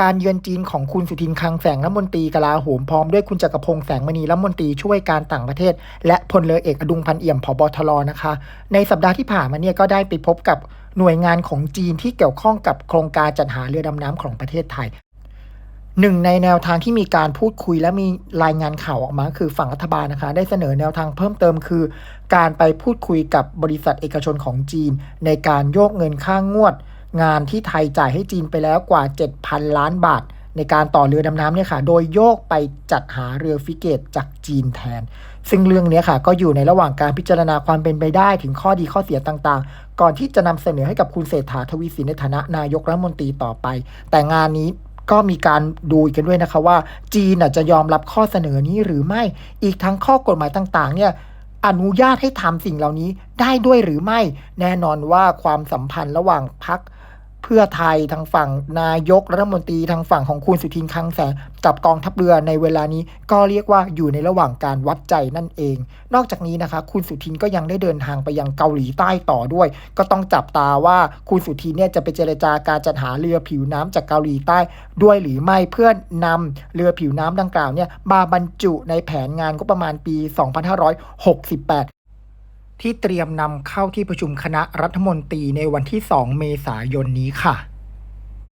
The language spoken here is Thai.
การเยือนจีนของคุณสุทินคลังแสงรัฐมนตรีกลาโหมพร้อมด้วยคุณจักรพงษ์แสงมณีรัฐมนตรีช่วยการต่างประเทศ และพลเรือเอกอดุงพันเอี่ยมผบทรนะคะ ในสัปดาห์ที่ผ่านมาเนี่ยก็ได้ไปพบกับหน่วยงานของจีนที่เกี่ยวข้องกับโครงการจัดหาเรือดำน้ำของประเทศไทยหนึ่งในแนวทางที่มีการพูดคุยและมีรายงานข่าวออกมา คือฝั่งรัฐบาลนะคะ ได้เสนอแนวทางเพิ่มเติมคือ การไปพูดคุยกับบริษัทเอกชนของจีน ในการโยกเงินค่างวด งานที่ไทยจ่ายให้จีนไปแล้วกว่า 7,000 ล้านบาท ในการต่อเรือดำน้ำเนี่ยค่ะ โดยโยกไปจัดหาเรือฟิเกตจากจีนแทน ซึ่งเรื่องนี้ค่ะ ก็อยู่ในระหว่างการพิจารณาความเป็นไปได้ถึงข้อดีข้อเสียต่างๆ ก่อนที่จะนำเสนอให้กับคุณเศรษฐาทวีสินในฐานะนายกรัฐมนตรีต่อไป แต่งานนี้ก็มีการดูกันด้วยนะคะว่า จีนจะยอมรับข้อเสนอนี้หรือไม่ อีกทั้งข้อกฎหมายต่างๆ เนี่ยอนุญาตให้ทำสิ่งเหล่านี้ได้ด้วยหรือไม่ แน่นอนว่าความสัมพันธ์ระหว่างพัก เพื่อไทยทางฝั่งนายกรัฐมนตรีทางฝั่งของคุณสุทินคลังแสงกับกองทัพเรือในเวลานี้ก็เรียกว่าอยู่ในระหว่างการวัดใจนั่นเอง นอกจากนี้นะคะ คุณสุทินก็ยังได้เดินทางไปยังเกาหลีใต้ต่อด้วย ก็ต้องจับตาว่าคุณสุทินเนี่ยจะไปเจรจาการจัดหาเรือผิวน้ำจากเกาหลีใต้ด้วยหรือไม่เพื่อนำเรือผิวน้ำดังกล่าวเนี่ยมาบรรจุในแผนงานก็ประมาณปี 2568 ที่เตรียมนำเข้าที่ประชุมคณะรัฐมนตรีในวันที่ 2 เมษายนนี้ค่ะ